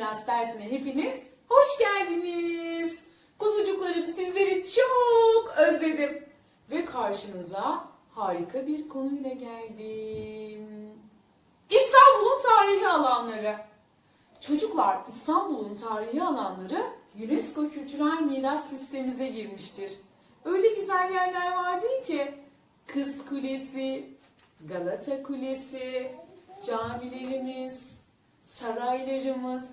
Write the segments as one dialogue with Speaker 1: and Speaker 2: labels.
Speaker 1: Miras dersine hepiniz hoş geldiniz. Kuzucuklarım sizleri çok özledim. Ve karşınıza harika bir konuyla geldim. İstanbul'un tarihi alanları. Çocuklar İstanbul'un tarihi alanları UNESCO Kültürel Miras listemize girmiştir. Öyle güzel yerler vardı ki Kız Kulesi, Galata Kulesi, camilerimiz, saraylarımız.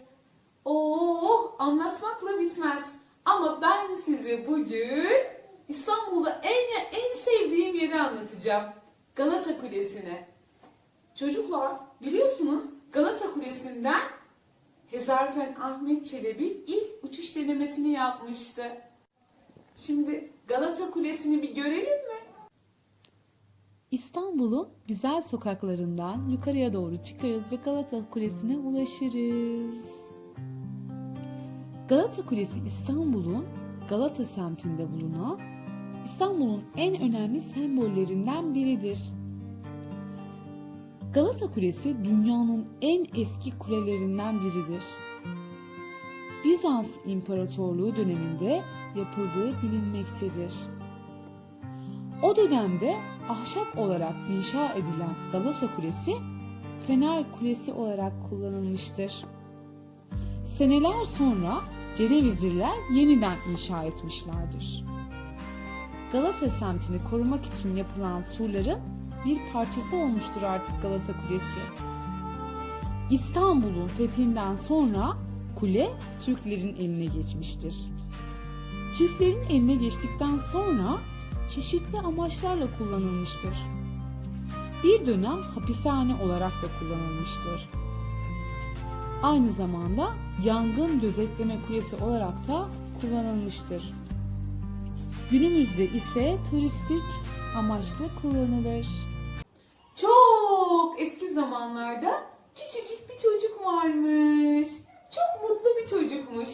Speaker 1: Oo, anlatmakla bitmez. Ama ben size bugün İstanbul'da en en sevdiğim yeri anlatacağım. Galata Kulesi'ni. Çocuklar biliyorsunuz Galata Kulesi'nden Hezarfen Ahmet Çelebi ilk uçuş denemesini yapmıştı. Şimdi Galata Kulesi'ni bir görelim mi?
Speaker 2: İstanbul'un güzel sokaklarından yukarıya doğru çıkarız ve Galata Kulesi'ne ulaşırız. Galata Kulesi İstanbul'un Galata semtinde bulunan İstanbul'un en önemli sembollerinden biridir. Galata Kulesi dünyanın en eski kulelerinden biridir. Bizans İmparatorluğu döneminde yapıldığı bilinmektedir. O dönemde ahşap olarak inşa edilen Galata Kulesi, Fener Kulesi olarak kullanılmıştır. Seneler sonra Cenevizliler yeniden inşa etmişlerdir. Galata semtini korumak için yapılan surların bir parçası olmuştur artık Galata Kulesi. İstanbul'un fethinden sonra kule Türklerin eline geçmiştir. Türklerin eline geçtikten sonra çeşitli amaçlarla kullanılmıştır. Bir dönem hapishane olarak da kullanılmıştır. Aynı zamanda yangın gözetleme kulesi olarak da kullanılmıştır. Günümüzde ise turistik amaçlı kullanılır.
Speaker 1: Çok eski zamanlarda küçücük bir çocuk varmış. Çok mutlu bir çocukmuş.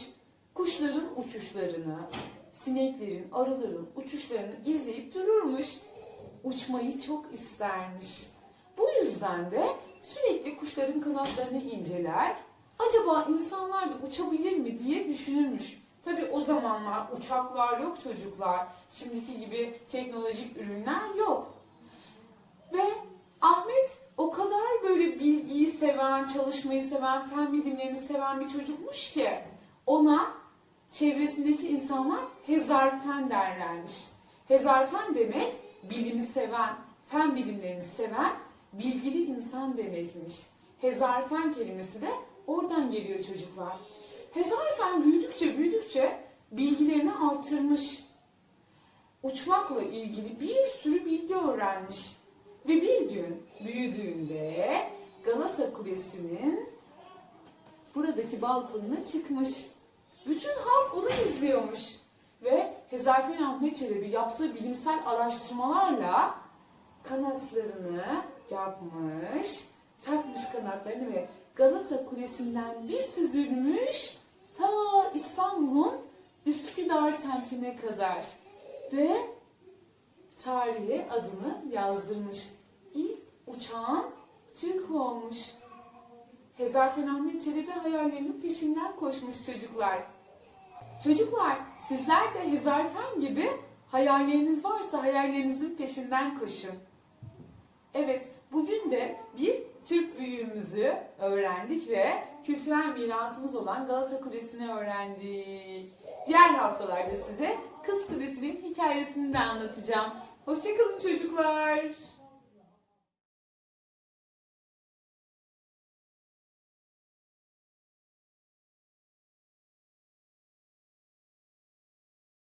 Speaker 1: Kuşların uçuşlarını, sineklerin, arıların uçuşlarını. Uçmayı çok istermiş. Bu yüzden de sürekli kuşların kanatlarını inceler. Acaba insanlar da uçabilir mi diye düşünürmüş. Tabi o zamanlar uçaklar yok çocuklar. Şimdiki gibi teknolojik ürünler yok. Ve Ahmet o kadar böyle bilgiyi seven, çalışmayı seven, fen bilimlerini seven bir çocukmuş ki ona çevresindeki insanlar hezarfen derlermiş. Hezarfen demek bilimi seven, fen bilimlerini seven, bilgili insan demekmiş. Hezarfen kelimesi de oradan geliyor çocuklar. Hezarfen büyüdükçe büyüdükçe bilgilerini artırmış. Uçmakla ilgili bir sürü bilgi öğrenmiş. Ve bir gün büyüdüğünde Galata Kulesi'nin buradaki balkonuna çıkmış. Bütün halk onu izliyormuş. Ve Hezarfen Ahmet Çelebi yaptığı bilimsel araştırmalarla kanatlarını yapmış, takmış kanatlarını ve Galata Kulesi'nden bir süzülmüş ta İstanbul'un Üsküdar semtine kadar ve tarihe adını yazdırmış. İlk uçağın Türk olmuş. Hezarfen Ahmet Çelebi hayallerinin peşinden koşmuş çocuklar. Çocuklar sizler de Hezarfen gibi hayalleriniz varsa hayallerinizin peşinden koşun. Evet bugün de bir Türk büyüğümüzü öğrendik ve kültürel mirasımız olan Galata Kulesi'ni öğrendik. Diğer haftalarda size Kız Kulesi'nin hikayesini de anlatacağım. Hoşçakalın çocuklar.